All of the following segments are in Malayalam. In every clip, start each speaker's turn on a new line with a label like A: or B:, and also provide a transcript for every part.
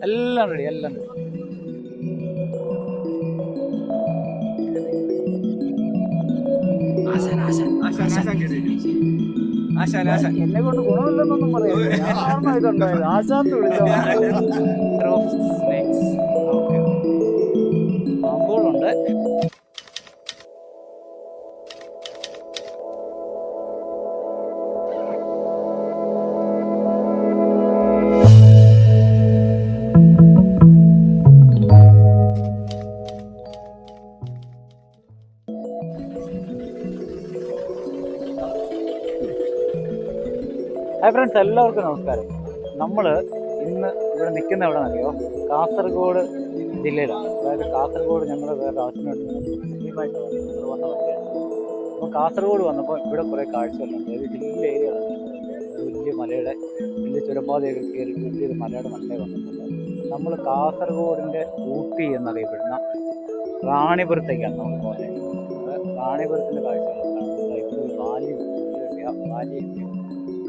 A: എല്ലാം റെഡി എല്ലാം റെഡി
B: ആശാൻ ആശാൻ
A: എന്നെ കൊണ്ട് ഗുണമില്ലെന്നൊന്നും പറയാം ആശാന്ന് വിളിച്ചോ ഹായ് ഫ്രണ്ട്സ് എല്ലാവർക്കും നമസ്കാരം. നമ്മൾ ഇന്ന് ഇവിടെ നിൽക്കുന്ന എവിടെ അറിയോ കാസർഗോഡ് ജില്ലയിലാണ്. അതായത് കാസർഗോഡ് ഞങ്ങൾ വേറെ ആവശ്യമായിട്ട് വണ്ടിയാണ് അപ്പോൾ കാസർഗോഡ് വന്നപ്പോൾ ഇവിടെ കുറേ കാഴ്ചകളുണ്ട്. അതായത് ഹിൽ ഒരു വലിയ മലയുടെ വലിയ ചുരപ്പാതയൊക്കെ കയറി വലിയൊരു മലയുടെ മണ്ടേ വന്നിട്ടുണ്ട്. നമ്മൾ കാസർഗോഡിന്റെ ഊട്ടി എന്നറിയപ്പെടുന്ന റാണിപുരത്തേക്കാണ് നമ്മൾ പോകുന്നത് റാണിപുരത്തിന്റെ കാഴ്ചകളാണ് ബാല്യം വാലി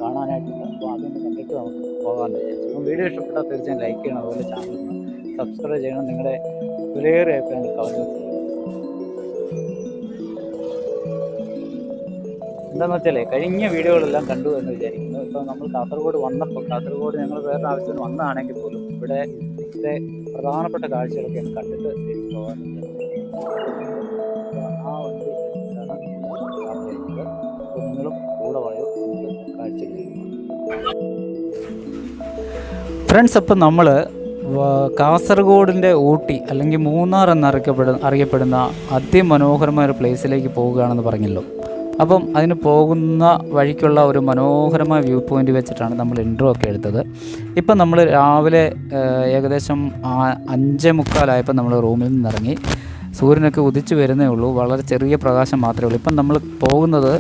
A: കാണാനായിട്ടുണ്ട് അപ്പോൾ അതൊന്ന് കണ്ടിട്ട് നമുക്ക് പോകാമെന്ന് വിചാരിച്ചു. വീഡിയോ ഇഷ്ടപ്പെട്ടാൽ തീർച്ചയായും ലൈക്ക് ചെയ്യണം. അതുപോലെ ചാനൽ സബ്സ്ക്രൈബ് ചെയ്യണം. നിങ്ങളുടെ വിലയേറിയ അഭിപ്രായങ്ങൾ കമന്റ് എന്താണെന്ന് വെച്ചാലേ കഴിഞ്ഞ വീഡിയോകളെല്ലാം കണ്ടു എന്ന് വിചാരിക്കുന്നു. ഇപ്പോൾ നമ്മൾ കാസർഗോഡ് വന്നപ്പോൾ കാസർഗോഡ് ഞങ്ങൾ വേറെ ആവശ്യത്തിന് വന്നതാണെങ്കിൽ പോലും ഇവിടെ ഇവിടുത്തെ പ്രധാനപ്പെട്ട കാഴ്ചകളൊക്കെ ഞാൻ കണ്ടിട്ട് തിരിച്ചു പോകാൻ ആ വണ്ടി നിങ്ങളും കൂടെ വായോ ഫ്രണ്ട്സ് അപ്പം നമ്മൾ കാസർഗോഡിന്റെ ഊട്ടി അല്ലെങ്കിൽ മൂന്നാർ എന്നറിയപ്പെടുന്ന അറിയപ്പെടുന്ന അതിമനോഹരമായ ഒരു പ്ലേസിലേക്ക് പോവുകയാണെന്ന് പറഞ്ഞല്ലോ. അപ്പം അതിന് പോകുന്ന വഴിക്കുള്ള ഒരു മനോഹരമായ വ്യൂ പോയിന്റ് വെച്ചിട്ടാണ് നമ്മൾ ഇൻട്രോ ഒക്കെ എടുത്തത്. ഇപ്പം നമ്മൾ രാവിലെ ഏകദേശം അഞ്ചേ മുക്കാലായപ്പോൾ നമ്മൾ റൂമിൽ നിന്നിറങ്ങി. സൂര്യനൊക്കെ ഉദിച്ചു വരുന്നേ ഉള്ളൂ. വളരെ ചെറിയ പ്രകാശം മാത്രമേ ഉള്ളൂ. ഇപ്പം നമ്മൾ പോകുന്നത്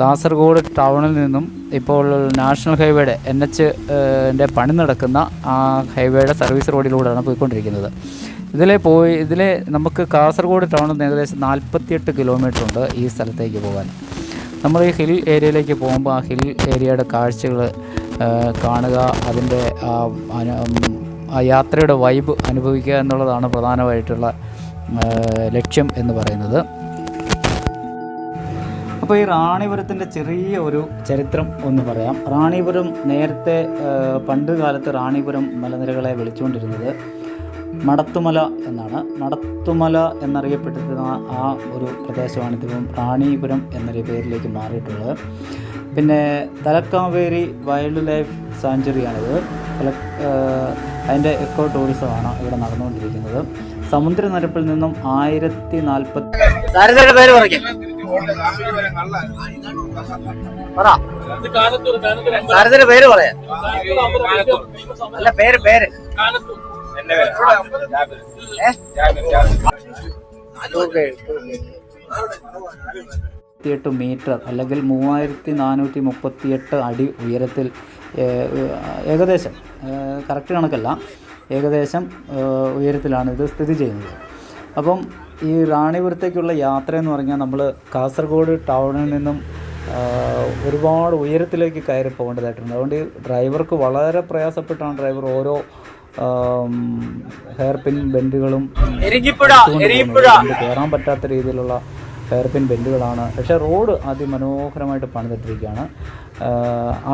A: കാസർഗോഡ് ടൗണിൽ നിന്നും ഇപ്പോൾ നാഷണൽ ഹൈവേയുടെ എൻ എച്ച് ന്റെ പണി നടക്കുന്ന ആ ഹൈവേയുടെ സർവീസ് റോഡിലൂടെയാണ് പോയിക്കൊണ്ടിരിക്കുന്നത്. ഇതിലെ പോയി ഇതിലെ നമുക്ക് കാസർഗോഡ് ടൗണിൽ നിന്ന് ഏകദേശം നാൽപ്പത്തിയെട്ട് കിലോമീറ്റർ ഉണ്ട് ഈ സ്ഥലത്തേക്ക് പോകാൻ. നമ്മൾ ഈ ഹിൽ ഏരിയയിലേക്ക് പോകുമ്പോൾ ആ ഹിൽ ഏരിയയുടെ കാഴ്ചകൾ കാണുക അതിന്റെ ആ യാത്രയുടെ വൈബ് അനുഭവിക്കുക എന്നുള്ളതാണ് പ്രധാനമായിട്ടുള്ള ലക്ഷ്യം എന്ന് പറയുന്നത്. അപ്പോൾ ഈ റാണിപുരത്തിന്റെ ചെറിയ ഒരു ചരിത്രം ഒന്ന് പറയാം. റാണിപുരം നേരത്തെ പണ്ട് കാലത്ത് റാണിപുരം മലനിരകളെ വിളിച്ചുകൊണ്ടിരുന്നത് മടത്തുമല എന്നാണ്. മടത്തുമല എന്നറിയപ്പെട്ടിരുന്ന ആ ഒരു പ്രദേശമാണ് ഇതിപ്പം റാണിപുരം എന്നൊരു പേരിലേക്ക് മാറിയിട്ടുള്ളത്. പിന്നെ തലക്കാവേരി വൈൽഡ് ലൈഫ് സാഞ്ചുറിയാണിത്. തല അതിന്റെ എക്കോ ടൂറിസമാണ് ഇവിടെ നടന്നുകൊണ്ടിരിക്കുന്നത്. സമുദ്രനിരപ്പിൽ നിന്നും ആയിരത്തി നാൽപ്പത്തി പേര് പറഞ്ഞു സാരഥയുടെ പേര് പറയാം. അല്ല പേര് പേര്. എട്ട് മീറ്റർ അല്ലെങ്കിൽ മൂവായിരത്തി നാനൂറ്റി മുപ്പത്തിയെട്ട് അടി ഉയരത്തിൽ ഏകദേശം കറക്റ്റ് കണക്കല്ല. ഏകദേശം ഉയരത്തിലാണ് ഇത് സ്ഥിതി ചെയ്യുന്നത്. അപ്പം ഈ റാണിപുരത്തേക്കുള്ള യാത്ര എന്ന് പറഞ്ഞാൽ നമ്മൾ കാസർഗോഡ് ടൗണിൽ നിന്നും ഒരുപാട് ഉയരത്തിലേക്ക് കയറി പോകേണ്ടതായിട്ടുണ്ട്. അതുകൊണ്ട് ഈ ഡ്രൈവർക്ക് വളരെ പ്രയാസപ്പെട്ടാണ് ഡ്രൈവർ ഓരോ ഹെയർ പിൻ ബെൻഡുകളും കയറാൻ പറ്റാത്ത രീതിയിലുള്ള ഹെയർ പിൻ ബെൻഡുകളാണ്. പക്ഷേ റോഡ് അതിമനോഹരമായിട്ട് പണിതിട്ടിരിക്കുകയാണ്.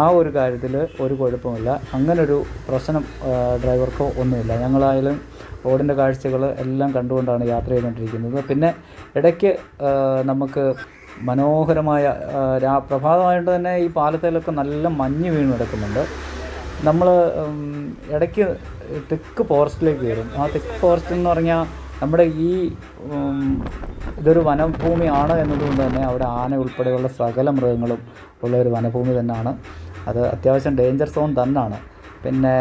A: ആ ഒരു കാര്യത്തിൽ ഒരു കുഴപ്പമില്ല അങ്ങനൊരു പ്രശ്നം ഡ്രൈവർക്കോ ഒന്നുമില്ല. ഞങ്ങളായാലും റോഡിന്റെ കാഴ്ചകൾ എല്ലാം കണ്ടുകൊണ്ടാണ് യാത്ര ചെയ്തുകൊണ്ടിരിക്കുന്നത്. പിന്നെ ഇടയ്ക്ക് നമുക്ക് മനോഹരമായ രാ പ്രഭാതമായതുകൊണ്ട് തന്നെ ഈ പാലത്തിലൊക്കെ നല്ല മഞ്ഞ് വീണ് കിടക്കുന്നുണ്ട്. നമ്മൾ ഇടയ്ക്ക് തെക്ക് ഫോറസ്റ്റിലേക്ക് വരും ആ തെക്ക് ഫോറസ്റ്റ് എന്ന് പറഞ്ഞാൽ നമ്മുടെ ഈ ഇതൊരു വനഭൂമിയാണ് എന്നതുകൊണ്ട് തന്നെ അവിടെ ആന ഉൾപ്പെടെയുള്ള സകല മൃഗങ്ങളും ഉള്ള ഒരു വനഭൂമി തന്നെയാണ് അത് അത്യാവശ്യം ഡേഞ്ചർ സോൺ തന്നെയാണ് പിന്നെ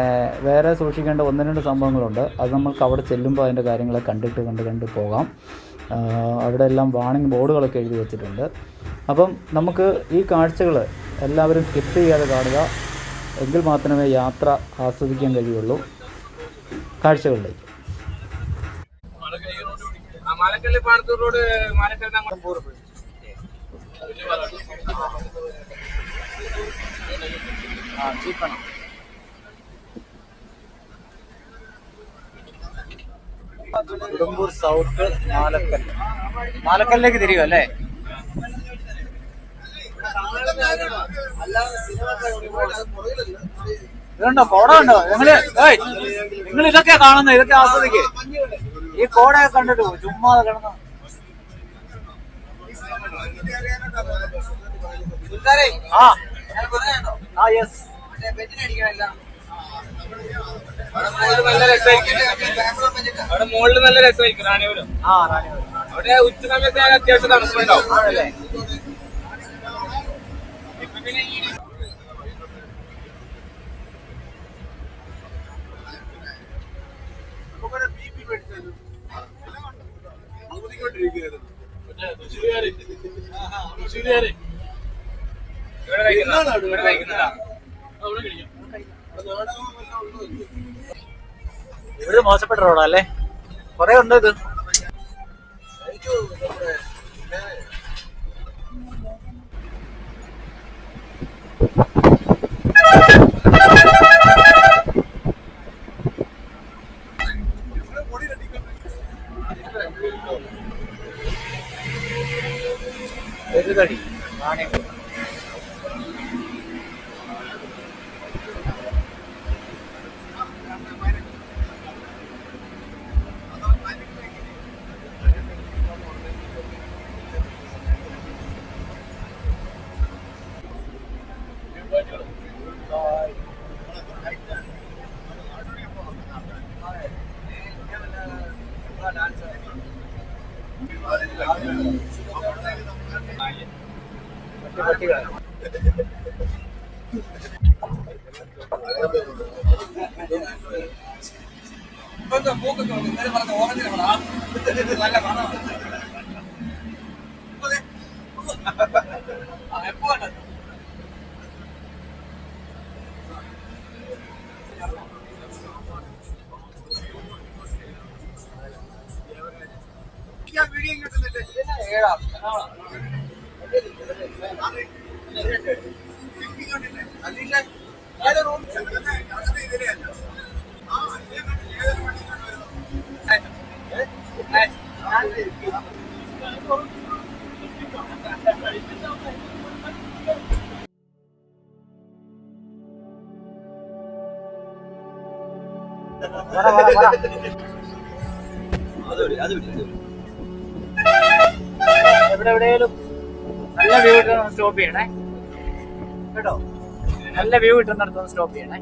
A: വേറെ സൂക്ഷിക്കേണ്ട ഒന്ന് രണ്ട് സംഭവങ്ങളുണ്ട്. അത് നമ്മൾക്ക് അവിടെ ചെല്ലുമ്പോൾ അതിന്റെ കാര്യങ്ങളെ കണ്ടിട്ട് കണ്ട് കണ്ട് പോകാം. അവിടെ എല്ലാം വാണിംഗ് ബോർഡുകളൊക്കെ എഴുതി വെച്ചിട്ടുണ്ട്. അപ്പം നമുക്ക് ഈ കാഴ്ചകൾ എല്ലാവരും സ്കിപ്പ് ചെയ്യാതെ കാണുക. എങ്കിൽ മാത്രമേ യാത്ര ആസ്വദിക്കാൻ കഴിയുള്ളൂ. കാഴ്ചകളിലേക്ക്.
B: മാലക്കല്ല്
A: ആ ജീപ്പാണ് ഉടുമ്പൂർ സൗത്ത് മാലക്കൽ. മാലക്കല്ലേക്ക് തിരിയും അല്ലേ? ഇതുണ്ടോ? കോട ഉണ്ടോ? നിങ്ങൾ ഏയ് നിങ്ങൾ ഇതൊക്കെ കാണുന്നത് ഇതൊക്കെ ആസ്വദിക്കേ. ഈ കോടയൊക്കെ കണ്ടിട്ട് ചുമ്മാ കിടന്നു. ആ ആ യെസ്
B: അവിടെ അവിടെ മുകളിൽ നല്ല രസമായിരിക്കും റാണിപുരം.
A: ആ റാണി
B: അവിടെ ഉച്ച സമയത്ത് അത്യാവശ്യം തണുപ്പുണ്ടാവും. ഇവിടെ കഴിക്കുന്നതാ. ഇവിടെ കഴിക്കുന്നതാ.
A: ഇവിടെ മോശപ്പെട്ട റോഡാ അല്ലേ? കൊറേ ഉണ്ട് ഇത്? ഒരു കടി? മറ്റു വ്യൂ കിട്ടുന്നിടത്തൊന്ന് സ്റ്റോപ്പ് ചെയ്യണേ.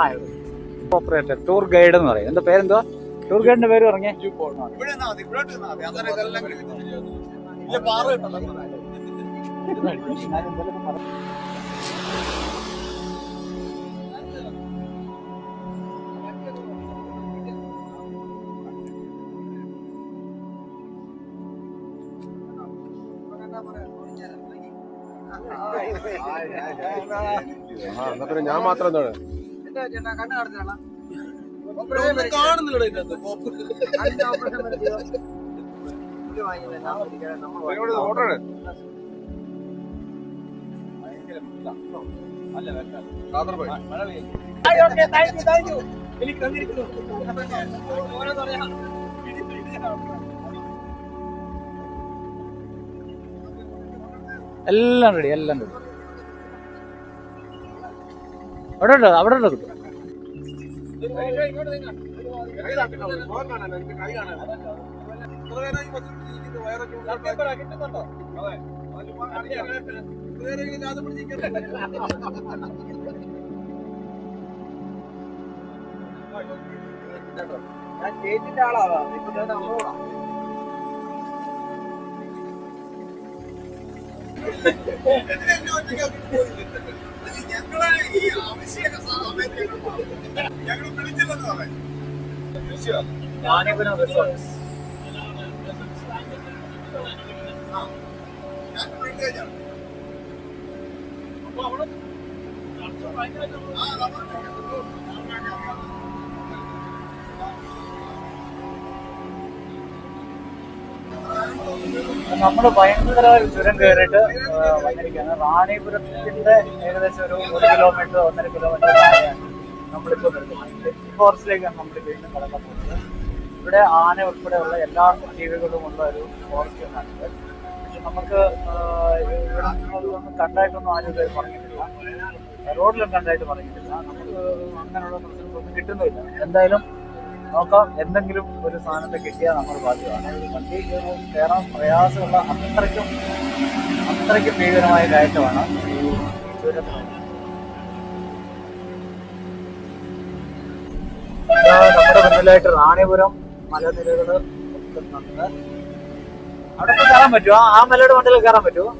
A: ആ ഓപ്പറേറ്റർ ടൂർ ഗൈഡ് എന്ന് പറയും. എന്താ പേരെന്തുവാ? ടൂർ ഗൈഡിന്റെ പേര് പറഞ്ഞേ.
C: ആ എന്നാ പിന്നെ ഞാൻ മാത്രം എന്താണ്? കാണുന്നില്ല ഇതിനകത്ത്.
A: എല്ലാം റെഡി എല്ലാം റെഡി അവിടെ ഉണ്ടോ അവിടെ ഉണ്ടോ കിട്ടും
D: ഞാൻ സ്റ്റേറ്റിന്റെ ആളാ. ഇപ്പൊ ഞാൻ നമ്മളോടാ
A: മാനിപുരം റിസോർട്ട്സ് നമ്മൾ ഭയങ്കര ചുരം കയറിയിട്ട് വന്നിരിക്കുകയാണ്. റാണിപുരത്തിന്റെ ഏകദേശം ഒരു ഒരു കിലോമീറ്റർ ഒന്നര കിലോമീറ്റർ താഴെയാണ് നമ്മളിപ്പോൾ നിൽക്കുന്നത് ഫോറസ്റ്റിലേക്കാണ് നമ്മൾ വീണ്ടും കടക്കാൻ പോകുന്നത്. ഇവിടെ ആന ഉൾപ്പെടെയുള്ള എല്ലാ ജീവികളും ഉള്ള ഒരു ഫോറസ്റ്റ് ഒന്നാണിത് പക്ഷെ നമുക്ക് ഇവിടെ കണ്ടായിട്ടൊന്നും ആരും ഇതുവരെ പറഞ്ഞിട്ടില്ല. റോഡിലും കണ്ടായിട്ട് പറഞ്ഞിട്ടില്ല. നമുക്ക് അങ്ങനെയുള്ള പ്രശ്നങ്ങളൊന്നും കിട്ടുന്നില്ല എന്തായാലും നോക്കാം. എന്തെങ്കിലും ഒരു സാധനത്തെ കിട്ടിയാൽ നമ്മൾ ബാധ്യമാണ്. വണ്ടി കയറാൻ പ്രയാസമുള്ള അത്രയ്ക്കും അത്രയ്ക്കും ഭീകരമായ കയറ്റമാണ് ഈ നമ്മുടെ മുന്നിലായിട്ട് റാണിപുരം മലനിരകൾ അവിടെ കയറാൻ പറ്റുമോ ആ മലയുടെ മണ്ടയിൽ കയറാൻ പറ്റുമോ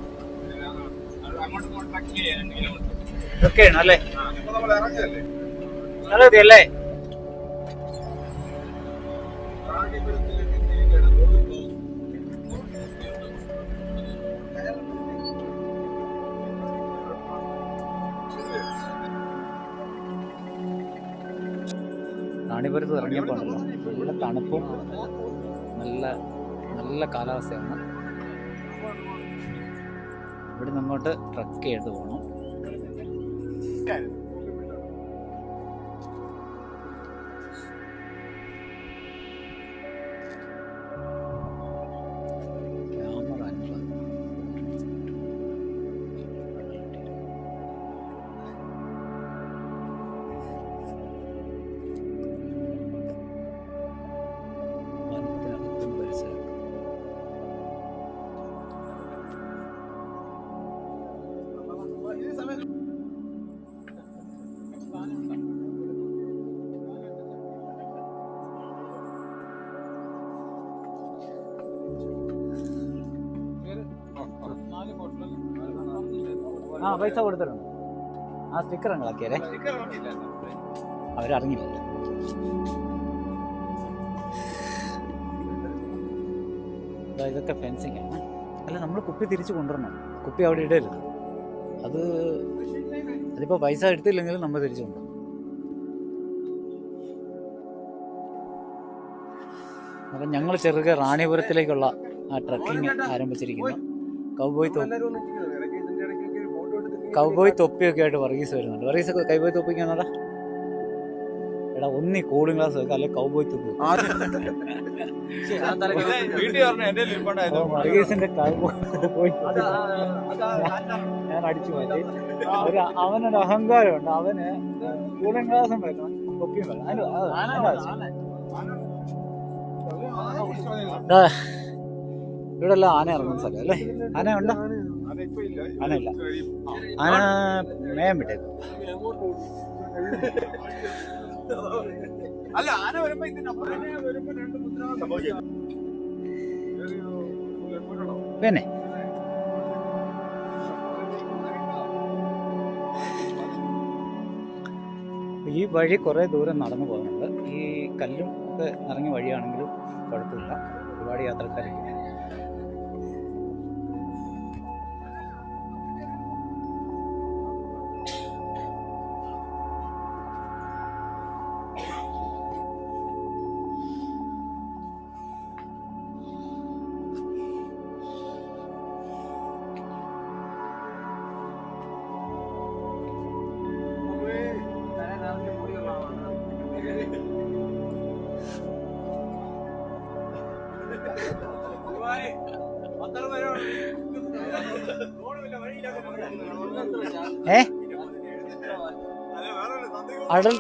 A: ഇതൊക്കെയാണ് അല്ലേ? നല്ല അല്ലേ റാണിപുരത്ത് ഇറങ്ങിയപ്പോൾ ഇവിടെ തണുപ്പും നല്ല നല്ല കാലാവസ്ഥയാണ്. ഇവിടെ നിന്നോട്ട് ട്രക്ക് ചെയ്ത് പോകണം പൈസ കൊടുത്തിട്ടുണ്ട്. ആ സ്റ്റിക്കർ ഇളക്കിയാലേ അവരറിഞ്ഞില്ല ഇതൊക്കെ ഫെൻസിങ് ആണ്. അല്ല നമ്മൾ കുപ്പി തിരിച്ചു കൊണ്ടുവരണം. കുപ്പി അവിടെ ഇടരുത്. അത് അതിപ്പോ പൈസ എടുത്തില്ലെങ്കിലും നമ്മൾ തിരിച്ചു കൊണ്ടുവരണം. അപ്പം ഞങ്ങൾ ചെറുക്ക് റാണിപുരത്തിലേക്കുള്ള ആ ട്രക്കിംഗ് ആരംഭിച്ചിരിക്കുന്നു. കൗബോയ് തൊപ്പി. കൗബോയ് തൊപ്പിയൊക്കെ ആയിട്ട് വർഗീസ് വരുന്നുണ്ട്. വർഗീസ് കൗബോയ് തൊപ്പിക്ക് വന്നടാ എടാ ഒന്നി കൂളിംഗ് ഗ്ലാസ് വെക്കാം അല്ലെ കൗബോയ് തൊപ്പി വർഗീസിന്റെ കൗബോയ് തൊപ്പി ഞാൻ അടിച്ചു മാറ്റി. ഒരു അവനൊരു അഹങ്കാരമുണ്ട്. അവന് കൂളിംഗ് ഗ്ലാസും വെക്കണം. തൊപ്പിയും വെക്കണം. അതിന് ഇവിടെ എല്ലാം ആന ഇറങ്ങുന്ന സ്ഥലം അല്ലേ? ആന ഉണ്ടോ ആന ഇല്ല ആന മേയം വിട്ടേക്കും
C: അല്ല ആന വരുമ്പോ
A: പിന്നെ? ഈ വഴി കുറേ ദൂരം നടന്നു പോകുന്നുണ്ട്. ഈ കല്ലും ഒക്കെ ഇറങ്ങിയ വഴിയാണെങ്കിലും കുഴപ്പമില്ല. ഒരുപാട് യാത്രക്കാരൊക്കെ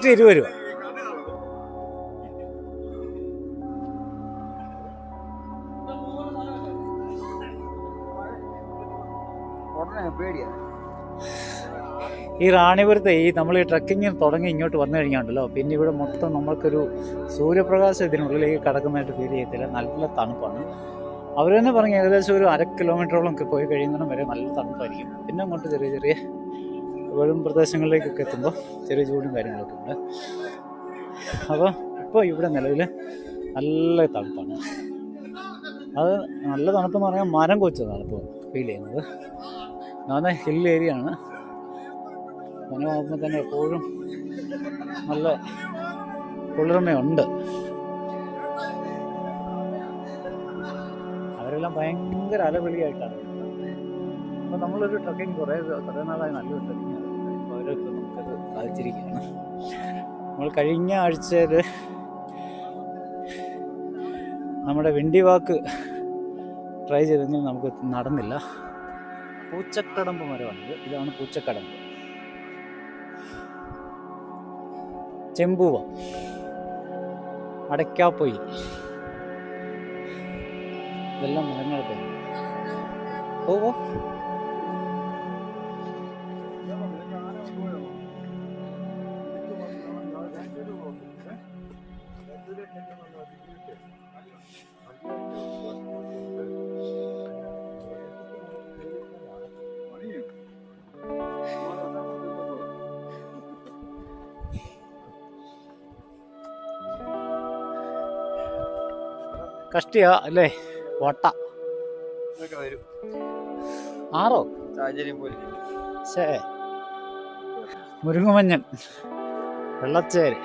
A: അഡൽട്ട് ഇരുപത് രൂപ. ഈ റാണിപുരത്തെ ഈ നമ്മൾ ഈ ട്രക്കിങ് തുടങ്ങി ഇങ്ങോട്ട് വന്നു കഴിഞ്ഞാണ്ടല്ലോ പിന്നെ ഇവിടെ മൊത്തം നമ്മൾക്കൊരു സൂര്യപ്രകാശം ഇതിനുള്ളിലേക്ക് കടക്കുന്നതായിട്ട് ഫീൽ ചെയ്യത്തില്ല. നല്ല തണുപ്പാണ്. അവർ തന്നെ പറഞ്ഞു ഏകദേശം ഒരു അര കിലോമീറ്ററോളം ഒക്കെ പോയി കഴിയുന്നിടം വരെ നല്ല തണുപ്പായിരിക്കും. പിന്നെ അങ്ങോട്ട് ചെറിയ ചെറിയ വെളും പ്രദേശങ്ങളിലേക്കൊക്കെ എത്തുമ്പോൾ ചെറിയ ചൂടും കാര്യങ്ങളൊക്കെ ഉണ്ട്. അപ്പോൾ ഇപ്പോൾ ഇവിടെ നിലവിൽ നല്ല തണുപ്പാണ്. അത് നല്ല തണുപ്പെന്ന് പറഞ്ഞാൽ മരം കൊച്ച തണുപ്പ് ഫീൽ ചെയ്യുന്നത്. ഞാൻ ഹിൽ ഏരിയ ആണ് മനോഹരമ്പോൾ തന്നെ എപ്പോഴും നല്ല കുളിർമയുണ്ട്. അവരെല്ലാം ഭയങ്കര അലവിളിയായിട്ടാണ്. അപ്പോൾ നമ്മളൊരു ട്രക്കിങ് കുറേ കുറേ നാളായി അവരൊക്കെ നമുക്കത് സാധിച്ചിരിക്കുകയാണ് നമ്മൾ കഴിഞ്ഞ ആഴ്ചയിൽ നമ്മുടെ വെണ്ടിവാക്ക് ട്രൈ ചെയ്തെങ്കിലും നമുക്ക് നടന്നില്ല. പൂച്ചക്കടമ്പ് മരമാണിത് ഇതാണ് പൂച്ചക്കടമ്പ്. ചെമ്പൂവ. അടയ്ക്കാപ്പൊയി. ഇതെല്ലാം മരങ്ങളൊക്കെ ഓ ഓ. കഷ്ടിയാ അല്ലേ? വട്ട. ആറോ?
D: മുരുങ്ങുമഞ്ഞൻ പോലെ
A: ശേ മുരുങ്ങമഞ്ഞൻ. വെള്ളച്ചേര്.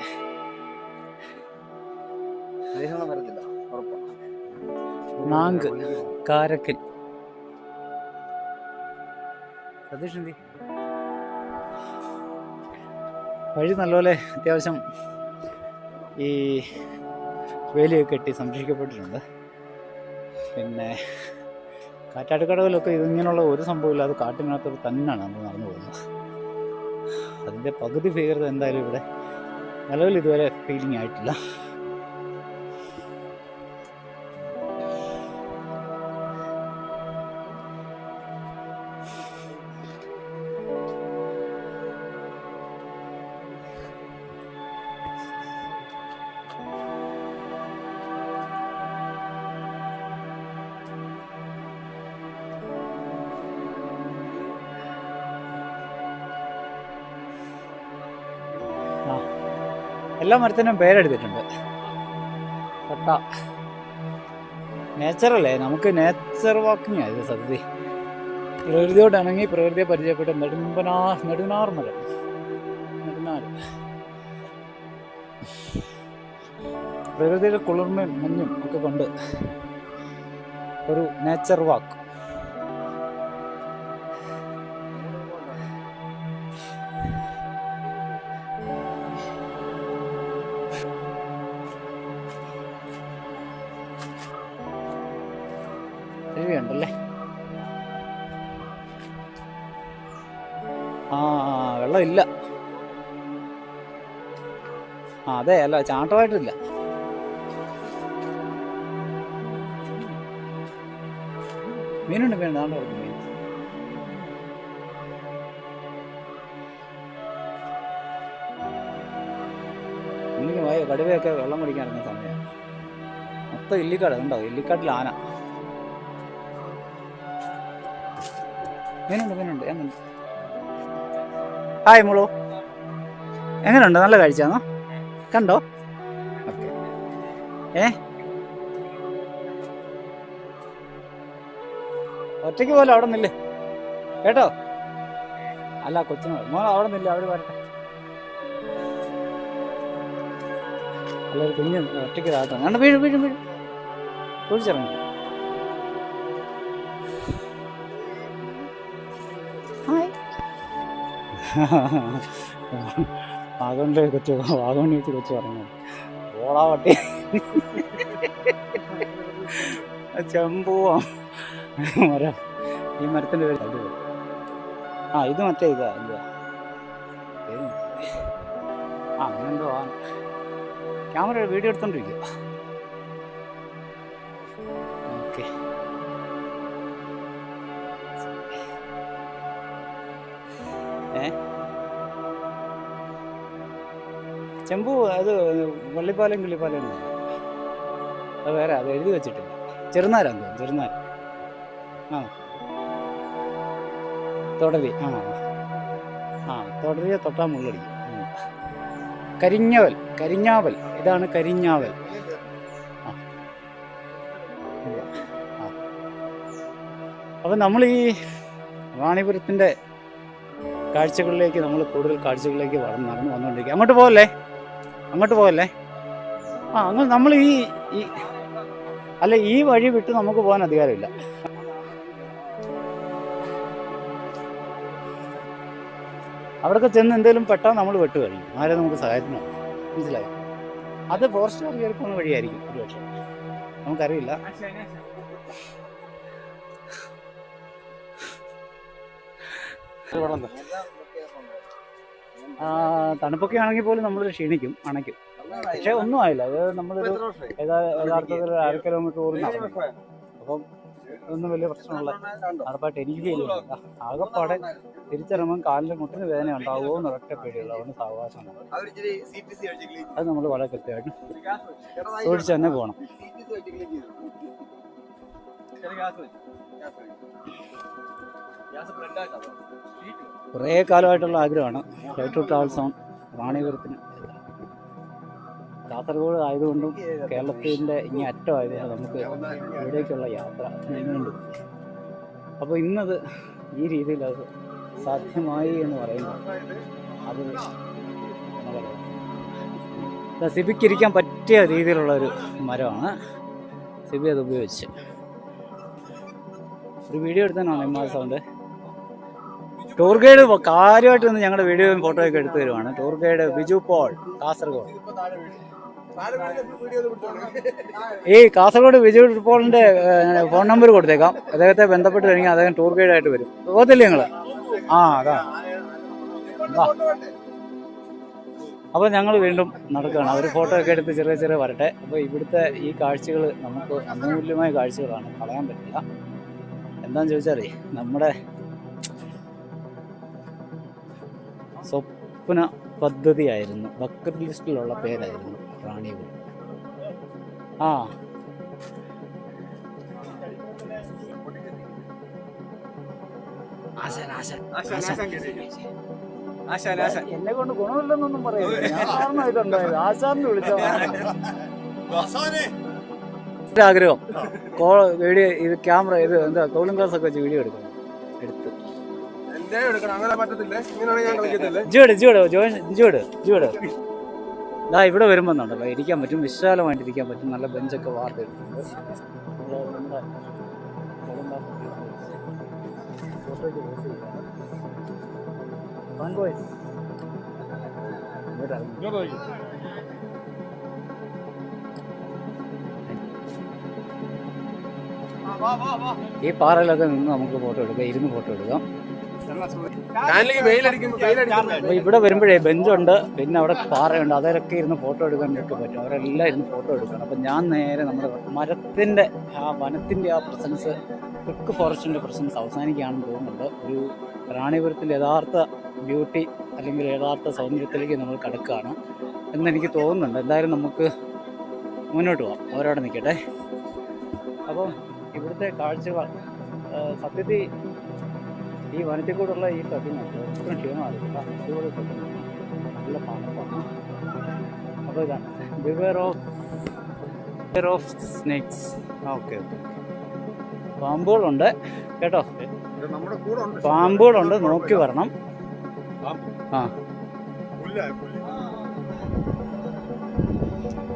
A: നാങ്ക് കാരക്കൽ. സതീഷ് എന്തി? വഴി നല്ലപോലെ അത്യാവശ്യം ഈ വേലിയൊക്കെ കെട്ടി സംരക്ഷിക്കപ്പെട്ടിട്ടുണ്ട്. പിന്നെ കാറ്റാടിക്കടവിലൊക്കെ ഇതിങ്ങനെയുള്ള ഒരു സംഭവമില്ലാതെ കാട്ടിനകത്ത് തന്നെയാണ് നമ്മൾ നടന്നു പോകുന്നത്. അതിന്റെ പകുതി ഭീകരത എന്തായാലും ഇവിടെ നിലവിൽ ഇതുവരെ ഫീലിംഗ് ആയിട്ടില്ല. എല്ലാ മരത്തിനും പേരെടുത്തിട്ടുണ്ട് പട്ട നേച്ചറല്ലേ നമുക്ക് നേച്ചർ വാക്കിങ് ഇത് പ്രകൃതിയോട് ഇണങ്ങി പ്രകൃതിയെ പരിചയപ്പെട്ട നെടുമ്പനാ നെടുനാർ മരം. നെടുനാർ. പ്രകൃതിയുടെ കുളിർമയും മഞ്ഞും ഒക്കെ കൊണ്ട് ഒരു നേച്ചർ വാക്ക് അതെ അല്ല ചാട്ടമായിട്ടില്ല. മീനുണ്ട് മീനുണ്ട്. ആണ്ട് പറഞ്ഞു മീൻ. ഇല്ലെങ്കിൽ വായോ കടുവയൊക്കെ വെള്ളം കുടിക്കാൻ ഇറങ്ങുന്ന സമയം. മൊത്തം ഇല്ലിക്കാട് ഉണ്ടോ ഇല്ലിക്കാട്ടിൽ ആന. മീനുണ്ട് മീനുണ്ട്. എങ്ങനെയുണ്ട് ഹായ് മോളു. എങ്ങനെയുണ്ട് നല്ല കാഴ്ചയാണോ? കണ്ടോ? ഓക്കെ. ഏ? ഒറ്റയ്ക്ക് പോലെ അവിടെ നില്ലേ. കേട്ടോ? അല്ല കൊച്ചിന് മോൾ അവിടെ നില്ല അവർ വരട്ടെ. അല്ല ഒരു കുഞ്ഞ് ഒറ്റയ്ക്ക് താഴ്ത്താം കണ്ട വീഴും വീഴും വീഴും. കുഴിച്ചിറങ്ങി. ഹായ്. അതുകൊണ്ട് കൊച്ചു അതുകൊണ്ട് വെച്ച് കൊച്ചു പറഞ്ഞു ഓളാ ചെമ്പൂവാ മരം. ഈ മരത്തിന്റെ പേര് അടിപൊളി ആ ഇത് മറ്റേ ഇതാ മറന്നുപോയി. ആ അങ്ങനെ എന്തോ ആണ്. ക്യാമറ വീഡിയോ എടുത്തോണ്ടിരിക്കുക ചെമ്പു അത് വള്ളിപ്പാലം കിള്ളിപ്പാലം. അത് വേറെ അത് എഴുതി വെച്ചിട്ടില്ല. ചെറുനാരാന്ന് തോന്നുന്നു ചെറുനാര? ആ. തുടരി ആ. ആ തുടരിയെ തൊട്ടാ മുള്ളടിക്കും ഉം. കരിഞ്ഞവൽ കരിഞ്ഞാവൽ. ഇതാണ് കരിഞ്ഞാവൽ. അപ്പം നമ്മൾ ഈ റാണിപുരത്തിന്റെ കാഴ്ചകളിലേക്ക് നമ്മൾ കൂടുതൽ കാഴ്ചകളിലേക്ക് വളർന്നു നടന്ന് വന്നുകൊണ്ടിരിക്കുക അങ്ങോട്ട് പോകല്ലേ അങ്ങോട്ട് പോകല്ലേ? ആ അങ്ങ് നമ്മൾ ഈ അല്ല ഈ വഴി വിട്ട് നമുക്ക് പോകാൻ അധികാരമില്ല. അവിടെയൊക്കെ ചെന്ന് എന്തെങ്കിലും പെട്ടാൽ നമ്മൾ വെട്ട് കഴിയും ആരെ നമുക്ക് സഹായത്തിന് മനസ്സിലായി? അത് ഫോറസ്റ്റ് കയറി പോകുന്ന വഴിയായിരിക്കും ഒരു പക്ഷേ. നമുക്കറിയില്ല. തണുപ്പൊക്കെ ആണെങ്കിൽ പോലും നമ്മൾ ക്ഷീണിക്കും അണയ്ക്കും. പക്ഷെ ഒന്നും ആയില്ല. അത് നമ്മളൊരു യഥാ- യഥാർത്ഥത്തിൽ അര കിലോമീറ്റർ പോലും അപ്പം ഇതൊന്നും വലിയ പ്രശ്നമുള്ള നടപ്പായിട്ട് എനിക്ക് ഫീൽ ആകെപ്പാടെ തിരിച്ചിറങ്ങുമ്പോൾ കാലിന്റെ മുട്ടിന് വേദന ഉണ്ടാവുമോ എന്ന് ഒരൊറ്റ പേടിയുള്ളൂ. അതുകൊണ്ട് സാവകാശം ഉണ്ട്.
D: അവരിച്ചിരി സി ടി സി അടിച്ച് ക്ലീൻ
A: അത് നമ്മൾ വളരെ കൃത്യമായിട്ട് സൂക്ഷിച്ച് തന്നെ പോകണം. കുറേ കാലമായിട്ടുള്ള ആഗ്രഹമാണ്. ഫ്ലൈറ്റ് ടു ട്രാവൽസ് ഓൺ റാണിപുരത്തിന് കാസർഗോഡ് ആയതുകൊണ്ടും കേരളത്തിന്റെ ഇനി അറ്റമായതുകൊണ്ട് നമുക്ക് ഇവിടേക്കുള്ള യാത്ര നീങ്ങുന്നുണ്ട്. അപ്പോൾ ഇന്നത് ഈ രീതിയിൽ അത് സാധ്യമായി എന്ന് പറയുന്നത് അത് സിബിക്കിരിക്കാൻ പറ്റിയ രീതിയിലുള്ള ഒരു മരമാണ് സിബി അത് ഉപയോഗിച്ച്. ഒരു video എടുത്തതിനാണ് M R sound. Tour guide കാര്യമായിട്ട് നിന്ന് ഞങ്ങളുടെ വീഡിയോയും ഫോട്ടോയൊക്കെ എടുത്തു തരുവാണ് ടൂർ ഗൈഡ് ബിജു പോൾ കാസർഗോഡ്. ഈ കാസർഗോഡ് ബിജു പോളിന്റെ ഫോൺ നമ്പർ കൊടുത്തേക്കാം. അദ്ദേഹത്തെ ബന്ധപ്പെട്ട് കഴിഞ്ഞാൽ അദ്ദേഹം ടൂർ ഗൈഡ് ആയിട്ട് വരും. പോകത്തില്ലേ നിങ്ങൾ ആ അതാ. അപ്പൊ അപ്പോൾ ഞങ്ങൾ വീണ്ടും നടക്കുകയാണ്. അവർ ഫോട്ടോ ഒക്കെ എടുത്ത് ചെറിയ ചെറിയ വരട്ടെ. അപ്പോൾ ഇവിടുത്തെ ഈ കാഴ്ചകൾ നമുക്ക് അമൂല്യമായ കാഴ്ചകളാണ്. കളയാൻ പറ്റില്ല. എന്താണെന്ന് ചോദിച്ചാൽ നമ്മുടെ സ്വപ്ന പദ്ധതിയായിരുന്നു. ബക്കറ്റ് ലിസ്റ്റിലുള്ള പേരായിരുന്നു റാണിപുരം. ആ. എന്നെ കൊണ്ട് ഗുണമില്ലെന്നൊന്നും കാരണമായിട്ടുണ്ടായത് ആശാന്ന് വിളിച്ചോ ആഗ്രഹം. ഇത് ക്യാമറ ഇത് എന്താ കോളിംഗ് ഗ്ലാസ് ഒക്കെ വെച്ച് വീഡിയോ എടുക്കണം എടുത്ത്. ദാ ഇവിടെ വരുമ്പോൾ ഇരിക്കാൻ പറ്റും വിശാലമായിട്ട് ഇരിക്കാൻ പറ്റും. നല്ല ബെഞ്ചൊക്കെ വാർത്തെടുക്കുന്നുണ്ട്. ഈ പാറയിലൊക്കെ നിന്ന് നമുക്ക് ഫോട്ടോ എടുക്കാം ഇരുന്ന് ഫോട്ടോ എടുക്കാം. ഇവിടെ വരുമ്പോഴേ ബെഞ്ചുണ്ട് പിന്നെ അവിടെ പാറയുണ്ട്. അതിലൊക്കെ ഇരുന്ന് ഫോട്ടോ എടുക്കാനൊക്കെ പറ്റും. അവരെല്ലാം ഇരുന്ന് ഫോട്ടോ എടുക്കണം. അപ്പം ഞാൻ നേരെ നമ്മുടെ മരത്തിന്റെ ആ വനത്തിന്റെ ആ പ്രസൻസ് തെക്ക് ഫോറസ്റ്റിന്റെ പ്രസൻസ് അവസാനിക്കുകയാണെന്ന് തോന്നുന്നുണ്ട്. ഒരു റാണിപുരത്തിന്റെ യഥാർത്ഥ ബ്യൂട്ടി അല്ലെങ്കിൽ യഥാർത്ഥ സൗന്ദര്യത്തിലേക്ക് നമ്മൾ കടക്കുകയാണ് എന്നെനിക്ക് തോന്നുന്നുണ്ട്. എന്തായാലും നമുക്ക് മുന്നോട്ട് പോവാം. അവരവിടെ നിൽക്കട്ടെ. അപ്പോൾ ഇവിടുത്തെ കാഴ്ചകൾ സത്യത്തിൽ ഈ വനത്തിൽ കൂടുള്ള ഈ സത്യം. അടിപൊളി ട്രക്കിങ് നല്ല തണുപ്പാണ്. അപ്പോൾ ഇതാണ്. Beware of beware of snakes okay okay പാമ്പുകളുണ്ട്. കേട്ടോ? പാമ്പുകളുണ്ട്. നോക്കി വരണം. ആ.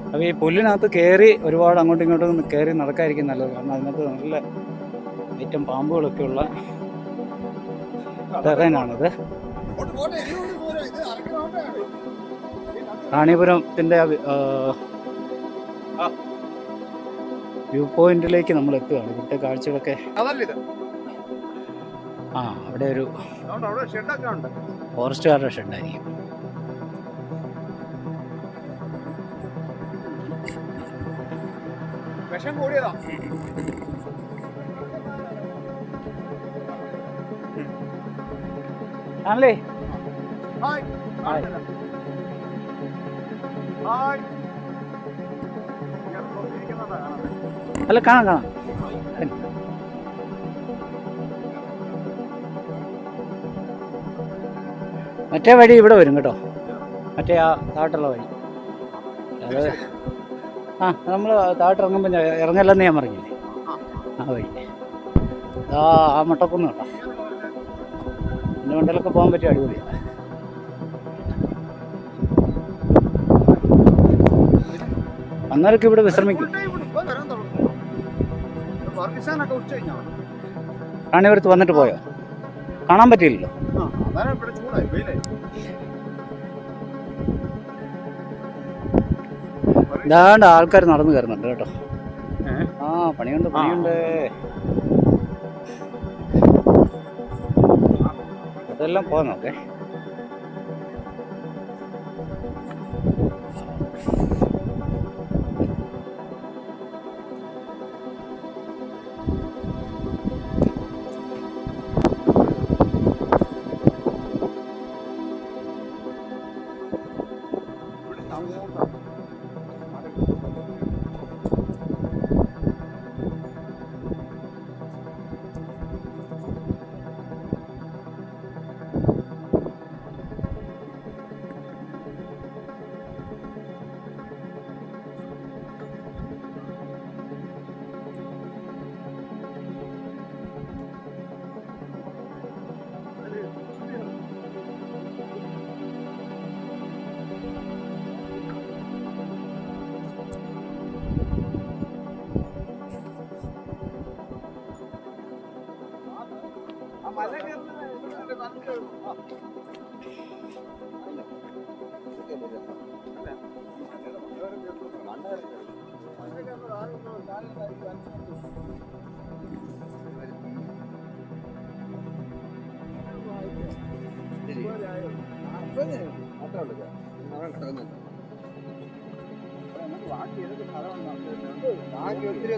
A: അപ്പോൾ ഈ പുല്ലിനകത്ത് കയറി ഒരുപാട് അങ്ങോട്ടും ഇങ്ങോട്ടും കയറി നടക്കാതിരിക്കും നല്ലത്. കാരണം അതിനകത്ത് നല്ല ഐറ്റം പാമ്പുകളൊക്കെ ഉള്ള ടെറേനാണിത് റാണിപുരത്തിന്റെ വ്യൂ പോയിന്റിലേക്ക് നമ്മൾ എത്തുകയാണ് ഇവിടുത്തെ കാഴ്ചകളൊക്കെ. ആ അവിടെ ഒരു ഫോറസ്റ്റുകാരുടെ ഷെഡായിരിക്കും.
C: വിഷം കൂടിയതാ.
A: ആണല്ലേ?
C: Hi
A: hi.
C: ഹായ്
A: അല്ല കാണാം കാണാം. മറ്റേ വഴി ഇവിടെ വരും കേട്ടോ. മറ്റേ ആ താട്ടുള്ള വഴി. അത് ആ നമ്മൾ താട്ടിറങ്ങുമ്പോൾ ഇറങ്ങല്ലെന്ന് ഞാൻ പറഞ്ഞില്ലേ? ആ വഴി. ആ ആ മുട്ടക്കുന്ന് കേട്ടോ. എന്റെ മണ്ടലൊക്കെ പോകാൻ പറ്റിയ അടിപൊളിയാണ് അന്നേരമൊക്കെ ഇവിടെ വിശ്രമിക്കും. റാണിപുരത്ത് വന്നിട്ട് പോയോ? കാണാൻ പറ്റിയില്ലല്ലോ. ഇതാണ്ട് ആൾക്കാർ നടന്നു കയറുന്നുണ്ട് കേട്ടോ. ആ പണിയുണ്ട് പണിയുണ്ട്. അതെല്ലാം പോകാൻ നോക്കേ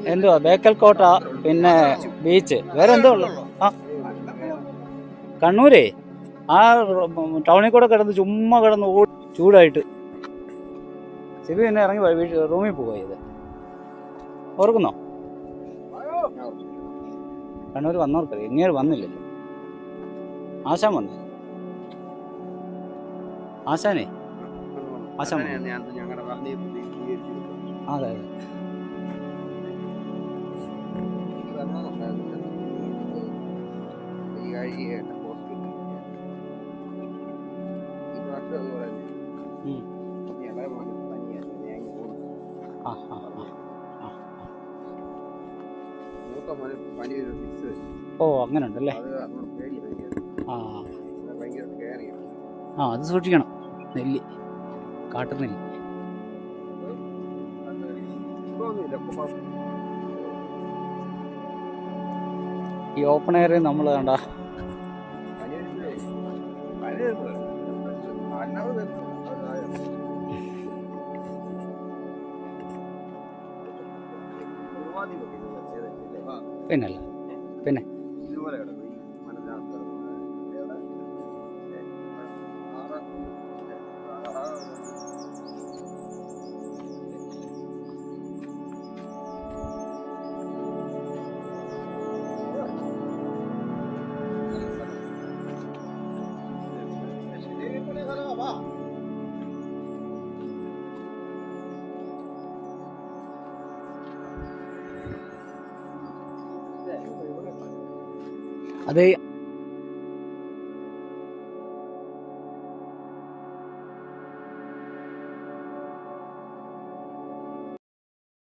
A: എന്തുവാ? ബേക്കൽ കോട്ട പിന്നെ ബീച്ച് വേറെ എന്തോ ഉള്ളു? ആ. കണ്ണൂരേ? ആ ടൗണിൽ കൂടെ കിടന്ന് ചുമ്മാ കിടന്ന് ഓടി ചൂടായിട്ട്. സിബി പിന്നെ ഇറങ്ങി വീട്ടിൽ റൂമിൽ പോവുക ഇത്. ഓർക്കുന്നോ? കണ്ണൂർ വന്നവർക്കറിയാം. ഇങ്ങനെ വന്നില്ലല്ലോ. ആശാൻ വന്നു. ആശാനേ? ആശാൻ അതെ അതെ. അങ്ങനെ ഉണ്ടല്ലേ ആ. ആ അത് സൂക്ഷിക്കണം. നെല്ലി.
D: ഇപ്പൊന്നുമില്ല ഇപ്പൊ
A: ഈ ഓപ്പൺ എയറിൽ നമ്മൾ കണ്ട. പിന്നല്ല.
D: ഇതുപോലെ കിടന്നു